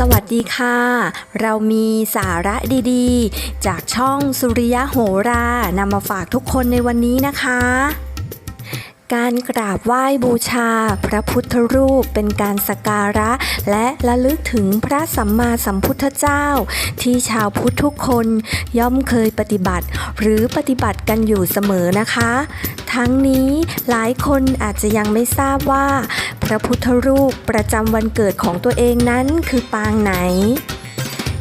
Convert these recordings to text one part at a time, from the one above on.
สวัสดีค่ะ เรามีสาระดีๆ จากช่องสุริยะโหรานำมาฝากทุกคนในวันนี้นะคะ การกราบไหว้บูชา พระพุทธรูปเป็นการสักการะ และระลึกถึงพระสัมมาสัมพุทธเจ้า ที่ชาวพุทธทุกคนย่อมเคยปฏิบัติ หรือปฏิบัติกันอยู่เสมอนะคะ ทั้งนี้หลายคนอาจจะยังไม่ทราบว่า ระพุทธรูปประจำวันเกิดของตัวเองนั้นคือปางไหน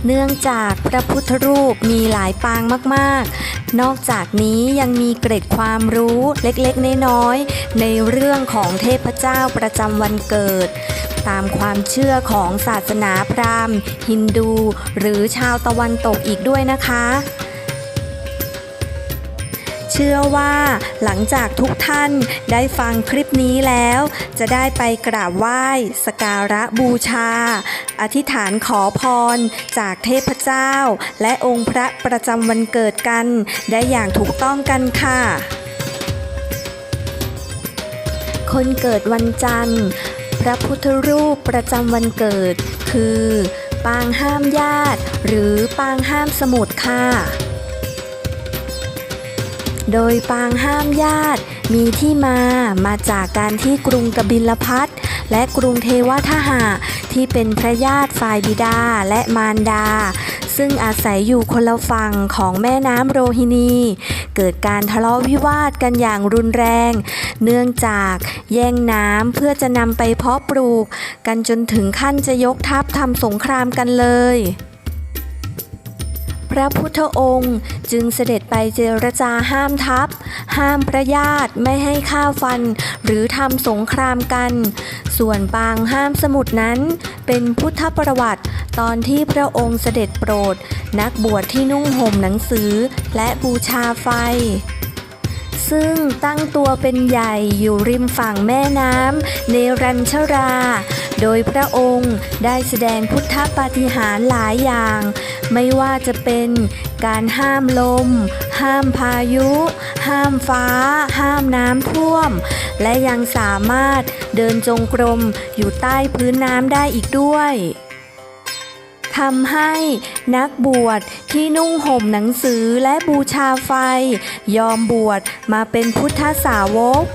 เนื่องจากพระพุทธรูปมีหลายปางมากๆ นอกจากนี้ยังมีเกร็ดความรู้เล็กๆ น้อยๆ ในเรื่องของเทพเจ้าประจำวันเกิด ตามความเชื่อของศาสนาพราหมณ์ ฮินดู หรือชาวตะวันตกอีกด้วยนะคะ เชื่อว่าหลังจากทุกท่านได้ฟังคลิปนี้แล้ว จะได้ไปกราบไหว้สการะบูชา อธิษฐานขอพรจากเทพเจ้า และองค์พระประจำวันเกิดกัน ได้อย่างถูกต้องกันค่ะ คนเกิดวันจันทร์ พระพุทธรูปประจำวันเกิด คือ ปางห้ามญาติ หรือปางห้ามสมุทรค่ะ โดยปางห้ามญาติ มีที่มามาจากการที่กรุงกบิลพัทและกรุงเทวทหะที่เป็นพระญาติฝ่ายบิดาและมารดา ซึ่งอาศัยอยู่คนละฝั่งของแม่น้ำโรฮินี เกิดการทะเลาะวิวาทกันอย่างรุนแรง เนื่องจากแย่งน้ำเพื่อจะนำไปเพาะปลูก กันจนถึงขั้นจะยกทัพทำสงครามกันเลย ระพุทธองค์จึงเสด็จไปเจรจาห้ามทัพ ห้ามพระญาติไม่ให้ฆ่าฟัน หรือทำสงครามกัน ส่วนปางห้ามสมุดนั้น เป็นพุทธประวัติตอนที่พระองค์เสด็จโปรด นักบวชที่นุ่งห่มหนังสือและบูชาไฟ ซึ่งตั้งตัวเป็นใหญ่อยู่ริมฝั่งแม่น้ำเนรัญชรา โดยพระองค์ได้แสดงพุทธปาฏิหาริย์หลายอย่าง ไม่ว่าจะเป็นการห้ามลม ห้ามพายุ ห้ามฟ้า ห้ามน้ำท่วม และยังสามารถเดินจงกรมอยู่ใต้พื้นน้ำได้อีกด้วย ทำให้นักบวชที่นุ่งห่มหนังสือและบูชาไฟ ยอมบวชมาเป็นพุทธสาวก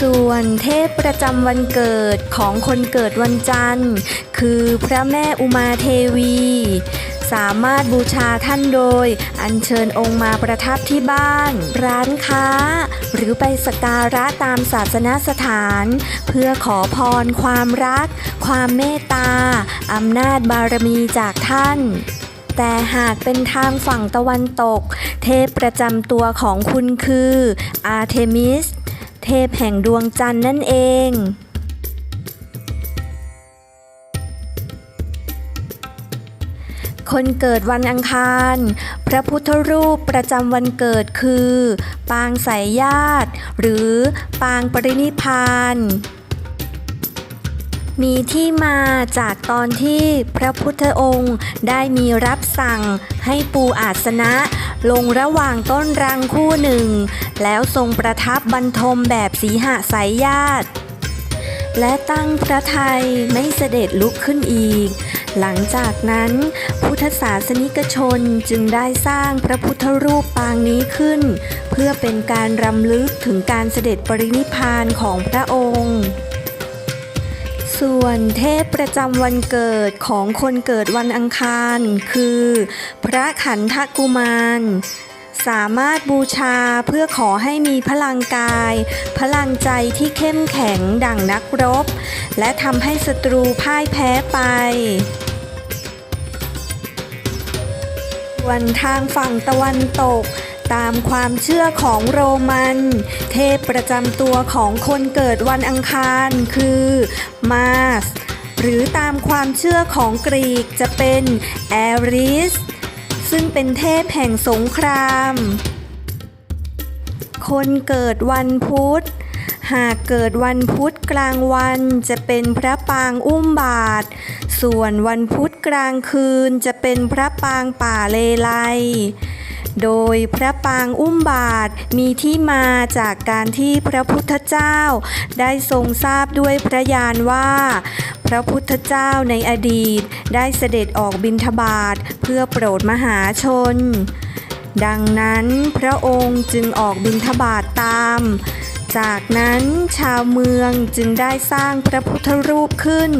ส่วนเทพประจำวันเกิดของคนเกิดวันจันทร์ คือพระแม่อุมาเทวี สามารถบูชาท่านโดย อัญเชิญองค์มาประทับที่บ้าน ร้านค้า หรือไปสักการะตามศาสนสถาน เพื่อขอพรความรัก ความเมตตาอำนาจบารมีจากท่านแต่หากเป็นทางฝั่งตะวันตก เทพประจำตัวของคุณคืออาร์เทมิส เทพแห่งดวงจันทร์นั่นเอง คนเกิดวันอังคาร พระพุทธรูปประจำวันเกิดคือ ปางสายญาติ หรือปางปรินิพานมีที่มาจากตอนที่พระพุทธองค์ได้มีรับสั่งให้ปูอาสนะ ลงระหว่างต้นรังคู่หนึ่ง แล้วทรงประทับบรรทมแบบสีหสายญาติ และตั้งพระไทยไม่เสด็จลุกขึ้นอีก หลังจากนั้นพุทธศาสนิกชนจึงได้สร้างพระพุทธรูปปางนี้ขึ้น เพื่อเป็นการรำลึกถึงการเสด็จปรินิพานของพระองค์ส่วนเทพประจำวันเกิดของคนเกิดวันอังคาร คือ พระขันธกุมาร สามารถบูชาเพื่อขอให้มีพลังกาย พลังใจที่เข้มแข็งดั่งนักรบ และทำให้ศัตรูพ่ายแพ้ไปวันทางฝั่งตะวันตกตามความเชื่อของโรมัน เทพประจำตัวของคนเกิดวันอังคารคือมาสหรือตามความเชื่อของกรีกจะเป็นแอริส ซึ่งเป็นเทพแห่งสงคราม คนเกิดวันพุธ หากเกิดวันพุธกลางวันจะเป็นพระปางอุ้มบาท ส่วนวันพุธกลางคืนจะเป็นพระปางป่าเลไล โดยพระปางอุ้มบาทมีที่มาจากการที่พระพุทธเจ้า ได้ทรงทราบด้วยพระญาณว่า พระพุทธเจ้าในอดีต ได้เสด็จออกบิณฑบาตเพื่อโปรดมหาชน ดังนั้นพระองค์จึงออกบิณฑบาตตาม จากนั้นชาวเมืองจึงได้สร้างพระพุทธรูปขึ้น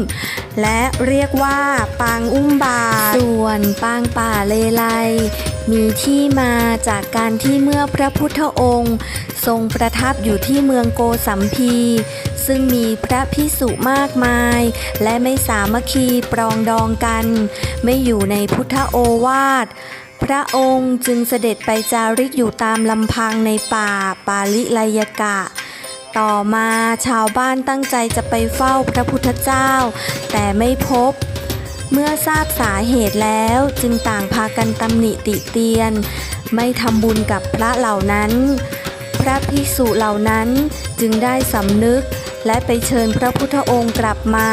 และเรียกว่าปางอุ้มบาทส่วนปางป่าเลไล มีที่มาจากการที่เมื่อพระพุทธองค์ ทรงประทับอยู่ที่เมืองโกสัมพี ซึ่งมีพระพิสุมากมาย และไม่สามัคคีปรองดองกัน ไม่อยู่ในพุทธโอวาทพระองค์จึงเสด็จไปจาริกอยู่ตามลำพังในป่าปาลิไลยกะ ต่อมาชาวบ้านตั้งใจจะไปเฝ้าพระพุทธเจ้า แต่ไม่พบ เมื่อทราบสาเหตุแล้วจึงต่างพากันตำหนิติเตียน ไม่ทำบุญกับพระเหล่านั้น พระภิกษุเหล่านั้นจึงได้สำนึกและไปเชิญพระพุทธองค์กลับมา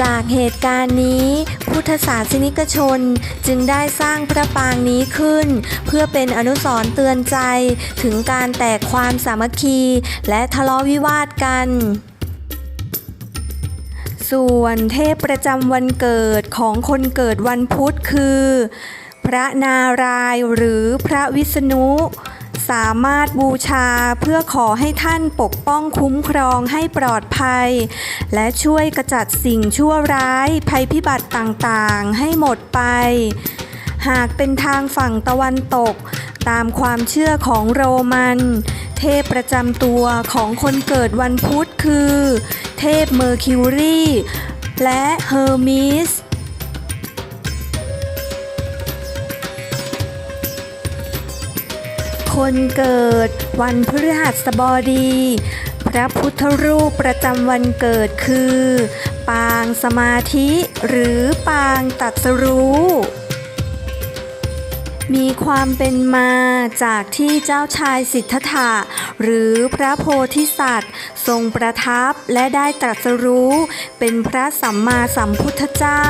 จากเหตุการณ์นี้ พุทธศาสนิกชนจึงได้สร้างพระปางนี้ขึ้น เพื่อเป็นอนุสรณ์เตือนใจถึงการแตกความสามัคคีและทะเลาะวิวาทกัน ส่วนเทพประจำวันเกิดของคนเกิดวันพุธคือ พระนารายณ์หรือพระวิษณุ สามารถบูชาเพื่อขอให้ท่านปกป้องคุ้มครองให้ปลอดภัย และช่วยกระจัดสิ่งชั่วร้ายภัยพิบัติต่างๆ ให้หมดไป หากเป็นทางฝั่งตะวันตก ตามความเชื่อของโรมัน ทพประจำตัวของคนเกิดวันพุธคือ เทพเมอร์คิวรีและเฮอร์มิสคนเกิดวันพฤหัสบดี พระพุทธรูปประจำวันเกิดคือ ปางสมาธิหรือปางตัดสรู้ มีความเป็นมาจากที่เจ้าชายสิทธัตถะหรือพระโพธิสัตว์ ทรงประทับและได้ตรัสรู้เป็นพระสัมมาสัมพุทธเจ้า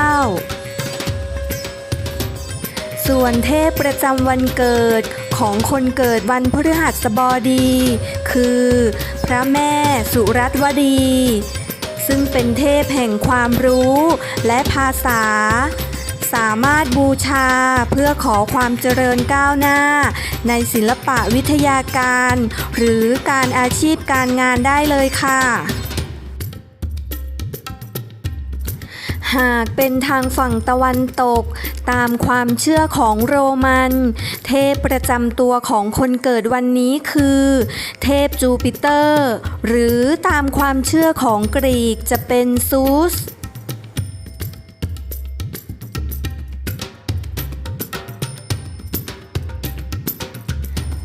ส่วนเทพประจำวันเกิดของคนเกิดวันพฤหัสบดี คือ พระแม่สุรัตวดี ซึ่งเป็นเทพแห่งความรู้และภาษา สามารถบูชาเพื่อขอความเจริญก้าวหน้า ในศิลปะวิทยาการ หรือการอาชีพการงานได้เลยค่ะหากเป็นทางฝั่งตะวันตก ตามความเชื่อของโรมัน เทพประจำตัวของคนเกิดวันนี้คือ เทพจูปิเตอร์ หรือตามความเชื่อของกรีกจะเป็นซูส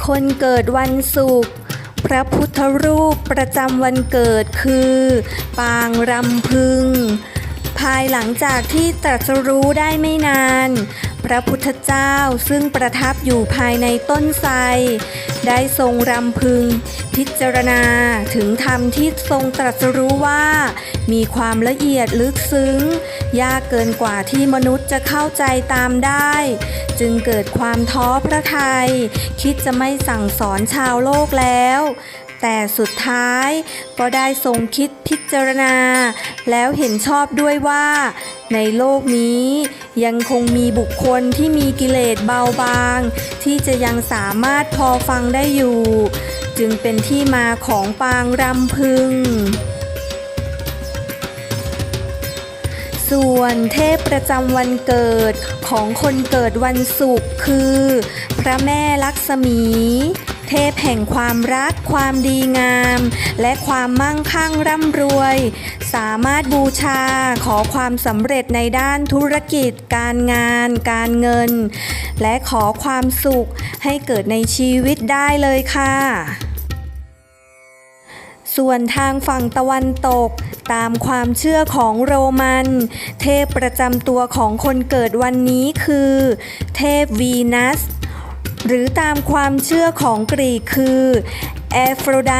คนเกิดวันศุกร์พระพุทธรูปประจำวันเกิดคือ ปางรำพึง ภายหลังจากที่ตรัสรู้ได้ไม่นาน พระพุทธเจ้าซึ่งประทับอยู่ภายในต้นไทรได้ทรงรำพึง พิจารณาถึงธรรมที่ทรงตรัสรู้ว่า มีความละเอียดลึกซึ้ง ยากเกินกว่าที่มนุษย์จะเข้าใจตามได้ จึงเกิดความท้อพระทยัยคิดจะไม่สั่งสอนชาวโลกแล้ว แต่สุดท้ายก็ได้ทรงคิดพิจารณา แล้วเห็นชอบด้วยว่า ในโลกนี้ยังคงมีบุคคลที่มีกิเลสเบาบาง ที่จะยังสามารถพอฟังได้อยู่ จึงเป็นที่มาของปางรำพึง ส่วนเทพประจำวันเกิดของคนเกิดวันศุกร์คือ พระแม่ลักษมี เทพแห่งความรัก ความดีงาม และความมั่งคั่งร่ำรวย สามารถบูชาขอความสำเร็จในด้านธุรกิจ การงาน การเงิน และขอความสุขให้เกิดในชีวิตได้เลยค่ะ ส่วนทางฝั่งตะวันตก ตามความเชื่อของโรมัน เทพประจำตัวของคนเกิดวันนี้คือ เทพวีนัส หรือตามความเชื่อของกรีกคือแอฟโรได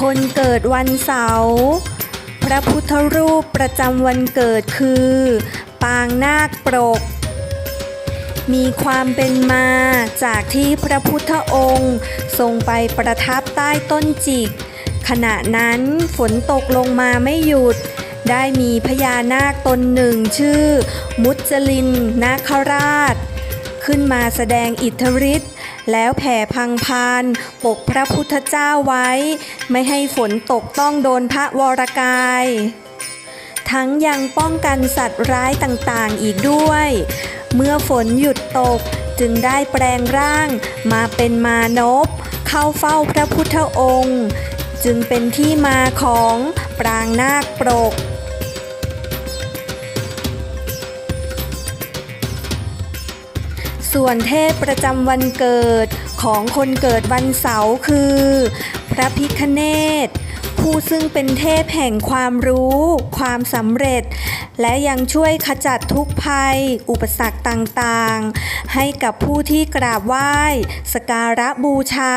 คนเกิดวันเสาร์ พระพุทธรูปประจำวันเกิดคือ ปางนาคปรก มีความเป็นมาจากที่พระพุทธองค์ ทรงไปประทับใต้ต้นจิก ขณะนั้นฝนตกลงมาไม่หยุด ได้มีพญานาคตนหนึ่งชื่อ มุจลินนาคราช ขึ้นมาแสดงอิทธิฤทธิ์แล้วแผ่พังพานปกพระพุทธเจ้าไว้ ไม่ให้ฝนตกต้องโดนพระวรกาย ทั้งยังป้องกันสัตว์ร้ายต่างๆอีกด้วย เมื่อฝนหยุดตกจึงได้แปลงร่างมาเป็นมานพ เข้าเฝ้าพระพุทธองค์ จึงเป็นที่มาของปรางนาคปรกส่วนเทพประจำวันเกิดของคนเกิดวันเสาร์คือ พระพิคเนตผู้ซึ่งเป็นเทพแห่งความรู้ ความสำเร็จ และยังช่วยขจัดทุกภัย อุปสรรคต่างๆ ให้กับผู้ที่กราบไหว้ สการะบูชา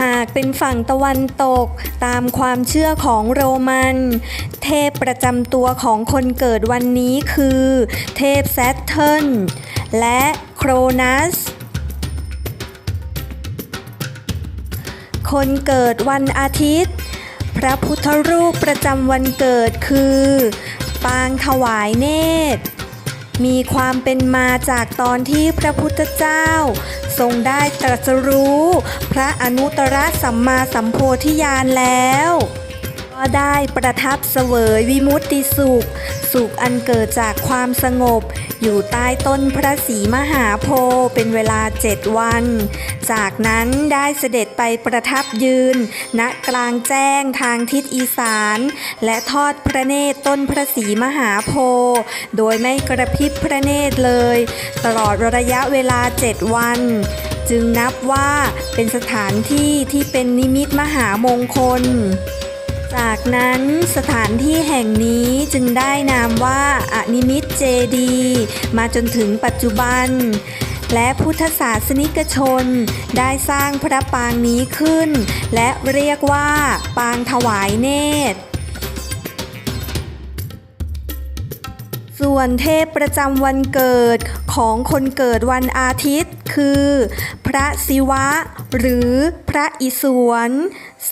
หากเป็นฝั่งตะวันตกตามความเชื่อของโรมัน เทพประจำตัวของคนเกิดวันนี้คือ เทพแซตเทิร์นและโครนัส คนเกิดวันอาทิตย์ พระพุทธรูปประจำวันเกิดคือ ปางถวายเนตร มีความเป็นมาจากตอนที่พระพุทธเจ้า ทรงได้ตรัสรู้ พระอนุตตรสัมมาสัมโพธิญาณแล้ว ได้ประทับเสวยวิมุตติสุข สุขอันเกิดจากความสงบ อยู่ใต้ต้นพระศรีมหาโพธิ์เป็นเวลาเจ็ดวัน จากนั้นได้เสด็จไปประทับยืน ณกลางแจ้งทางทิศอีสาน และทอดพระเนตรต้นพระศรีมหาโพธิ์โดยไม่กระพริบพระเนตรเลย ตลอดระยะเวลาเจ็ดวันจึงนับว่าเป็นสถานที่ที่เป็นนิมิตมหามงคล จากนั้นสถานที่แห่งนี้จึงได้นามว่าอนิมิตเจดี มาจนถึงปัจจุบัน และพุทธศาสนิกชนได้สร้างพระปางนี้ขึ้น และเรียกว่าปางถวายเนตร ส่วนเทพประจำวันเกิดของคนเกิดวันอาทิตย์คือ พระศิวะ หรือพระอิศวร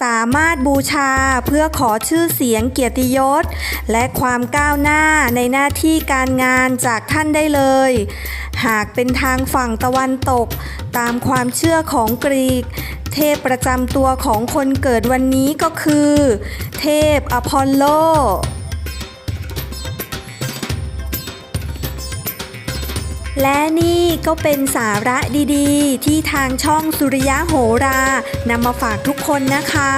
สามารถบูชาเพื่อขอชื่อเสียงเกียรติยศ และความก้าวหน้าในหน้าที่การงานจากท่านได้เลย หากเป็นทางฝั่งตะวันตก ตามความเชื่อของกรีก เทพประจำตัวของคนเกิดวันนี้ก็คือ เทพอพอลโล และนี่ก็เป็นสาระดีๆ ที่ทางช่องสุริยะโหรานำมาฝากทุกคนนะคะ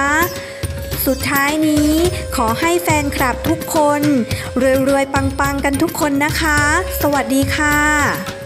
สุดท้ายนี้ขอให้แฟนคลับทุกคนรวยๆปังๆกันทุกคนนะคะ สวัสดีค่ะ